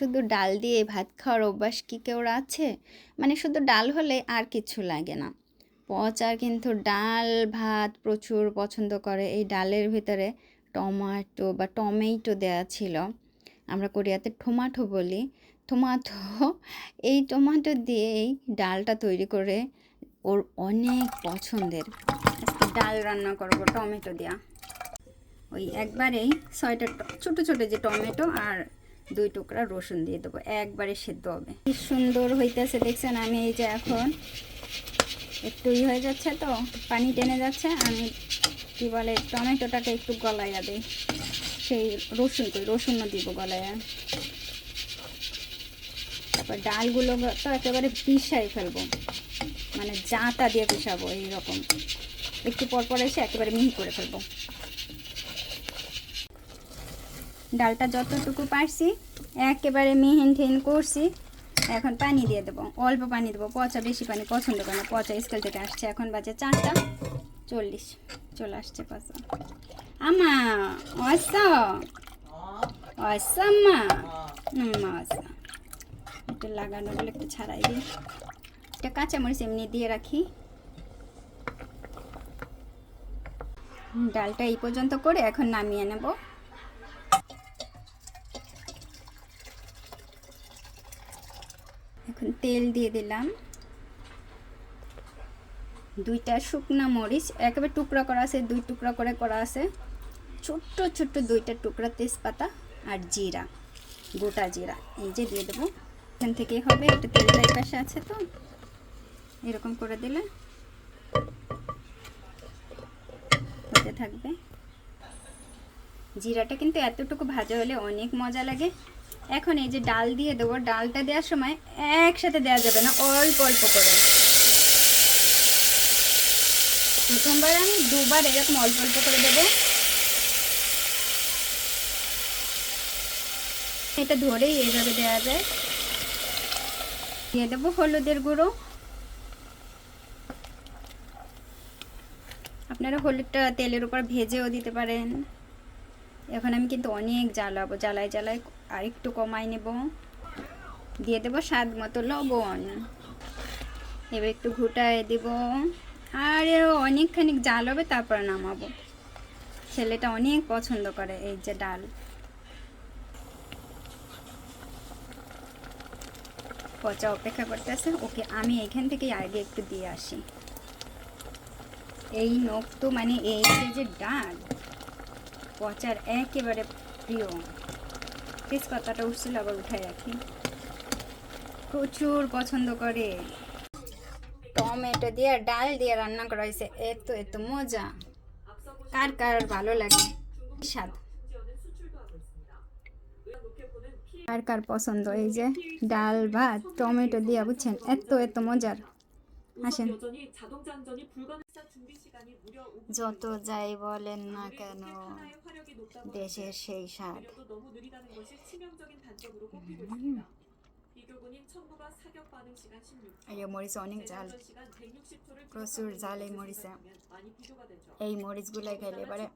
শুধু ডাল দিয়ে ভাত খাওয়ার অভ্যাস কি কেউ আছে? মানে শুধু ডাল হলে আর কিছু লাগে না। পচার কিন্তু ডাল, ভাত প্রচুর পছন্দ করে। এই ডালের ভিতরে টমাটো বা টমেটো দেয়া ছিল। আমরা কোরিয়াতে টমাটো বলি। টমাটো, এই টমাটো দিয়েই ডালটা তৈরি করে ওর অনেক পছন্দের। ডাল রান্না করব টমেটো দেওয়া ওই একবারেই ছয়টা ছোটো ছোট ছোট যে টমেটো আর দুই টুকরা রসুন দিয়ে দেবো, একবারে সেদ্ধ হবে। কি সুন্দর হইতেছে, দেখছেন আমি এই যে এখন একটু ই হয়ে যাচ্ছে তো, পানি টেনে যাচ্ছে, আমি কি বলে, টমেটোটাকে একটু গলাইয়া দিই। সেই রসুন কই রসুনও দিব গলাইয়া তারপর ডালগুলো তো একেবারে পিসাই ফেলব মানে জাঁতা দিয়ে পিসাবো এইরকম। একটু পর পর এসে একেবারে মিহি করে ফেলব। ডালটা যতটুকু পারছি, একেবারে মিহিন ঠিন করছি। এখন পানি দিয়ে দেবো, অল্প পানি দেবো, পচা বেশি পানি পছন্দ করে না। পচা স্কেল থেকে আসছে, এখন বাজে চারটা চল্লিশ, চলে আসছে পচা। আমা অস অসাম্মা আম্মা। অসা। একটু লাগানো বলে একটু ছাড়াই দিই। একটা কাঁচামরিচ এমনি দিয়ে রাখি। ডালটা এই পর্যন্ত করে এখন নামিয়ে নেব। এখন তেল দিয়ে দিলাম। দুইটা শুকনা মরিচ, একেবারে টুকরা করা আছে, দুই টুকরা করে করা আছে। ছোট্ট ছোট্ট দুইটা টুকরা তেজপাতা আর জিরা, গোটা জিরা, এই যে দিয়ে দেবো। এখান থেকেই হবে, একটা এই পাশে আছে তো। এরকম করে দিলে থাকবে। জিরাটা কিন্তু এতটুকু ভাজা হলে অনেক মজা লাগে। এখন এই যে ডাল দিয়ে দেবো, ডালটা দেওয়ার সময় একসাথে দেওয়া যাবে না, অল্প অল্প করে। প্রথমবার আমি দুবার এরকম অল্প অল্প করে দেবো। এটা ধরেই এইভাবে দেওয়া যায়। দিয়ে দেবো হলুদের গুঁড়ো। আপনারা হলুদটা তেলের উপর ভেজেও দিতে পারেন। এখন আমি কিন্তু অনেক জ্বালাবো, জ্বালায় জ্বালায় আর একটু কমাই নেব। দিয়ে দেবো স্বাদ মতো লবণ। এবার একটু ঘুটায় দেব। আর অনেকখানি জাল হবে, তারপর নামাবো। ছেলেটা অনেক পছন্দ করে এই যে ডাল। পচা অপেক্ষা করতেছে, ওকে আমি এখান থেকে আগে একটু দিয়ে আসি। এই নখ তো মানে এই যে যে ডাল, পচার একেবারে প্রিয়। তেজপাতাটা উঠছিল আবার উঠাই রাখি। প্রচুর পছন্দ করে। টমেটো দিয়ে ডাল দিয়ে রান্না করা হয়েছে। এত এত মজা। কার কার ভালো লাগে? স্বাদ? কার কার পছন্দ? এই যে ডাল ভাত টমেটো দিয়ে বুঝছেন? এত এত মজার। আসেন যত যাই বলেন না কেন দেশের সেই স্বাদ এই মরিচ অনেক জাল প্রচুর জাল এই মরিচে এই মরিচগুলাই খেলে এবারে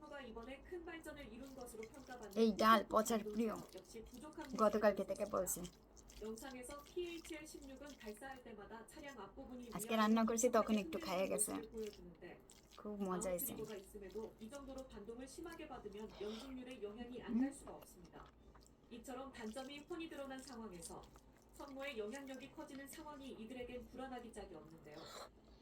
এই ডাল পচার প্রিয় গতকালকে থেকে বলছে 영상에서 PHL 16은 발사할 때마다 차량 앞부분이 আজকে রান্না করছি তখন একটু খাইয়ে গেছে 보여주는데 খুব মজা হয়েছে 아웃 구조가 있음에도 이 정도로 반동을 심하게 받으면 연중률에 영향이 안 갈 수가 없습니다. 이처럼 단점이 훤히 드러난 상황에서 선모의 영향력이 커지는 상황이 이들에겐 불안하기 짝이 없는데요.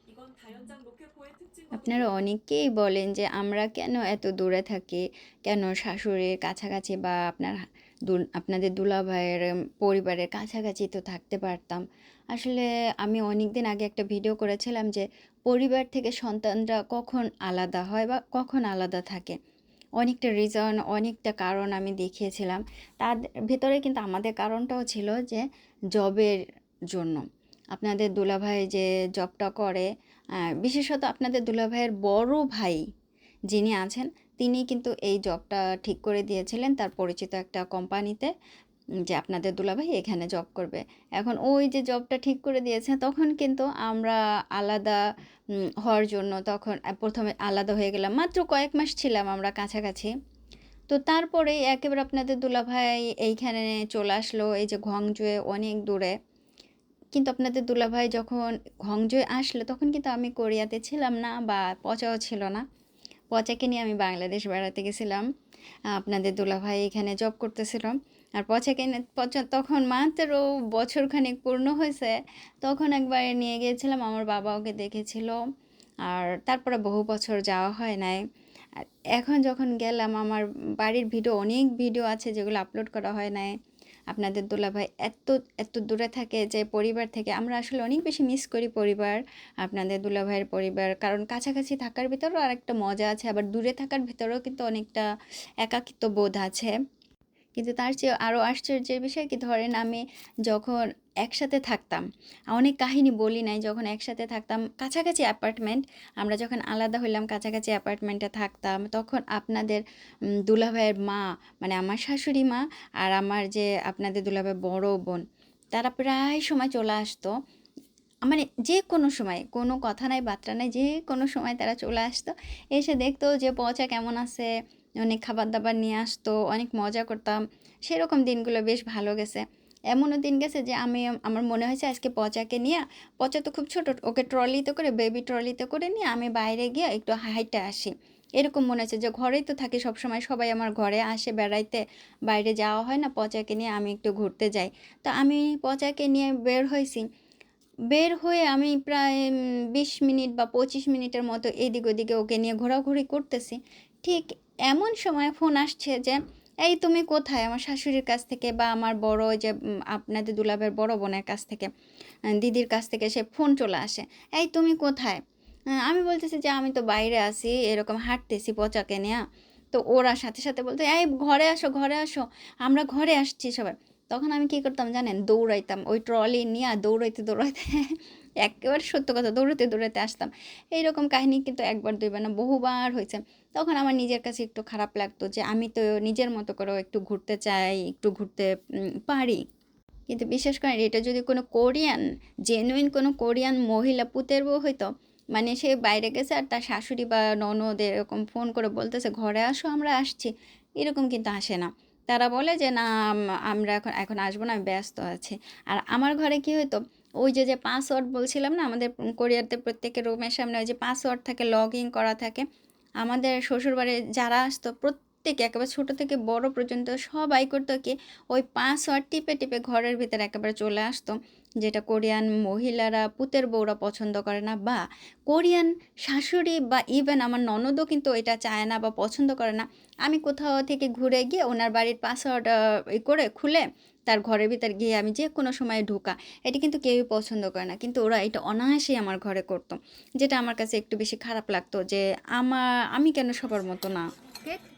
이건 다연장 로켓포의 특징과 আপনারা অনেকেই বলেন যে আমরা কেন এত দূরে থাকি কেন শাশুড়ির কাছাকাছি বা আপনার দু- আপনাদের দুলাভাইয়ের পরিবারের কাছাকাছি তো থাকতে পারতাম। আসলে আমি অনেক দিন আগে একটা ভিডিও করেছিলাম যে, পরিবার থেকে সন্তানরা কখন আলাদা হয় বা কখন আলাদা থাকে। অনেকটা রিজন অনেকটা কারণ আমি দেখিয়েছিলাম। তার ভিতরে কিন্তু আমাদের কারণটাও ছিল যে, জবের জন্য। আপনাদের দুলাভাই যে জবটা করে বিশেষত আপনাদের দুলাভাইয়ের বড় ভাই যিনি আছেন তিনি কিন্তু এই জবটা ঠিক করে দিয়েছিলেন তার পরিচিত একটা কোম্পানিতে যে আপনাদের দুলাভাই এখানে জব করবে। এখন ওই যে জবটা ঠিক করে দিয়েছে, তখন কিন্তু আমরা আলাদা হওয়ার জন্য তখন প্রথমে আলাদা হয়ে গেলাম। মাত্র কয়েক মাস ছিলাম আমরা কাছাকাছি। তো তো তারপরেই একেবারে আপনাদের দুলাভাই এইখানে চলে আসলো, এই যে ঘংজুয়ে অনেক দূরে। কিন্তু আপনাদের দুলাভাই যখন ঘংজুয়ে আসলো, তখন কিন্তু আমি কোরিয়াতে ছিলাম না বা পচাও ছিল না। পচাকে নিয়ে আমি বাংলাদেশ বেড়াতে গেছিলাম। আপনাদের দুলাভাই এখানে জব করতেছিল। আর পচাকে পচা, তখন মাত্র বছরখানেক পূর্ণ হয়েছে। তখন একবার নিয়ে গিয়েছিলাম, আমার বাবা ওকে দেখেছিল। আর তারপরে বহু বছর যাওয়া হয় নাই। এখন যখন গেলাম, আমার বাড়ির ভিডিও, অনেক ভিডিও আছে যেগুলো আপলোড করা হয় নাই। আপনাদের দুলাভাই এত এত দূরে থাকে যে পরিবার থেকে আমরা আসলে অনেক বেশি মিস করি পরিবার, আপনাদের দুলাভাইয়ের পরিবার। কারণ কাছাকাছি থাকার ভিতরেও আরেকটা মজা আছে, আবার দূরে থাকার ভিতরেও কিন্তু অনেকটা একাকিত্ব বোধ আছে। কিন্তু তার চেয়ে আরও আশ্চর্যের বিষয় কি, ধরেন আমি যখন একসাথে থাকতাম। অনেক কাহিনী বলি নাই, যখন একসাথে থাকতাম, কাছাকাছি অ্যাপার্টমেন্ট আমরা যখন আলাদা হইলাম, কাছাকাছি অ্যাপার্টমেন্টে থাকতাম, তখন আপনাদের দুলাভাইয়ের মা মানে আমার শাশুড়ি মা আর আমার যে আপনাদের দুলাভাই বড় বোন, তারা প্রায় সময় চলে আসতো। মানে যে কোনো সময়, কোনো কথা নাই, বার্তা নাই, যে কোনো সময় তারা চলে আসতো, এসে দেখতো যে পচা কেমন আছে, অনেক খাবার দাবার নিয়ে আসতো, অনেক মজা করতাম, সেরকম দিনগুলো বেশ ভালো গেছে। এমনও দিন গেছে যে আমি, আমার মনে হয়েছে আজকে পচাকে নিয়ে, পচা তো খুব ছোট, ওকে ট্রলিতে করে, বেবি ট্রলিতে করে নিয়ে আমি বাইরে গিয়ে একটু হাইটে আসি। এরকম মনে হচ্ছে যে ঘরেই তো থাকি সবসময়, সবাই আমার ঘরে আসে, বেড়াইতে, বাইরে যাওয়া হয় না, পচাকে নিয়ে আমি একটু ঘুরতে যাই। তো আমি পচাকে নিয়ে বের হয়েছি। বের হয়ে আমি প্রায় বিশ মিনিট বা পঁচিশ মিনিটের মতো এদিক ওদিকে ওকে নিয়ে ঘোরাঘুরি করতেছি। ঠিক এমন সময় ফোন আসছে যে এই তুমি কোথায়? আমার শাশুড়ির কাছ থেকে বা আমার বড় যে আপনাদের দুলাভের বড় বোনের কাছ থেকে দিদির কাছ থেকে সে ফোন চলে আসে। এই তুমি কোথায়? আমি বলতেছি যে আমি তো বাইরে আছি, এরকম হাঁটতেছি পচাকে নিয়ে। তো ওরা সাথে সাথে বলতো, এই ঘরে আসো ঘরে আসো, আমরা ঘরে আসছি সবাই। তখন আমি কী করতাম জানেন? দৌড়াইতাম, ওই ট্রলি নিয়ে দৌড়াইতে দৌড়াইতে একেবারে সত্য কথা, দৌড়াতে দৌড়াতে আসতাম। এইরকম কাহিনী কিন্তু একবার দুইবার না, বহুবার হয়েছে। তখন আমার নিজের কাছে একটু খারাপ লাগতো যে, আমি তো নিজের মতো করেও একটু ঘুরতে চাই, একটু ঘুরতে পারি। কিন্তু বিশেষ করে এটা যদি কোনো কোরিয়ান জেনুইন কোনো কোরিয়ান মহিলা পুতের বউ হইতো মানে সে বাইরে গেছে আর তার শাশুড়ি বা ননদ এরকম ফোন করে বলতেছে, ঘরে আসো, আমরা আসছি। এরকম কিন্তু আসে না। তারা বলে যে, না আমরা এখন এখন আসব না, আমি ব্যস্ত আছি। আর আমার ঘরে কি হতো ওই যে যে পাসওয়ার্ড বলছিলাম না, আমাদের কোরিয়ারদের প্রত্যেকের রুমের সামনে ওই যে পাসওয়ার্ড থাকে লগ ইন করা থাকে। আমাদের শ্বশুরবাড়ি যারা আসতো, প্রত্যেকে একেবারে ছোটো থেকে বড় পর্যন্ত সবাই করতো কি, ওই পাসওয়ার্ড টিপে টিপে ঘরের ভিতরে একেবারে চলে আসতো। যেটা কোরিয়ান মহিলারা পুতের বউরা পছন্দ করে না বা কোরিয়ান শাশুড়ি বা ইভেন আমার ননদও কিন্তু এটা চায় না বা পছন্দ করে না। আমি কোথাও থেকে ঘুরে গিয়ে ওনার বাড়ির পাসওয়ার্ড করে খুলে তার ঘরের ভিতর গিয়ে আমি যে কোনো সময় ঢোকা, এটি কিন্তু কেউই পছন্দ করে না। কিন্তু ওরা এটা অনায়াসেই আমার ঘরে করতো। যেটা আমার কাছে একটু বেশি খারাপ লাগতো যে আমার আমি কেন সবার মতো না? 끝.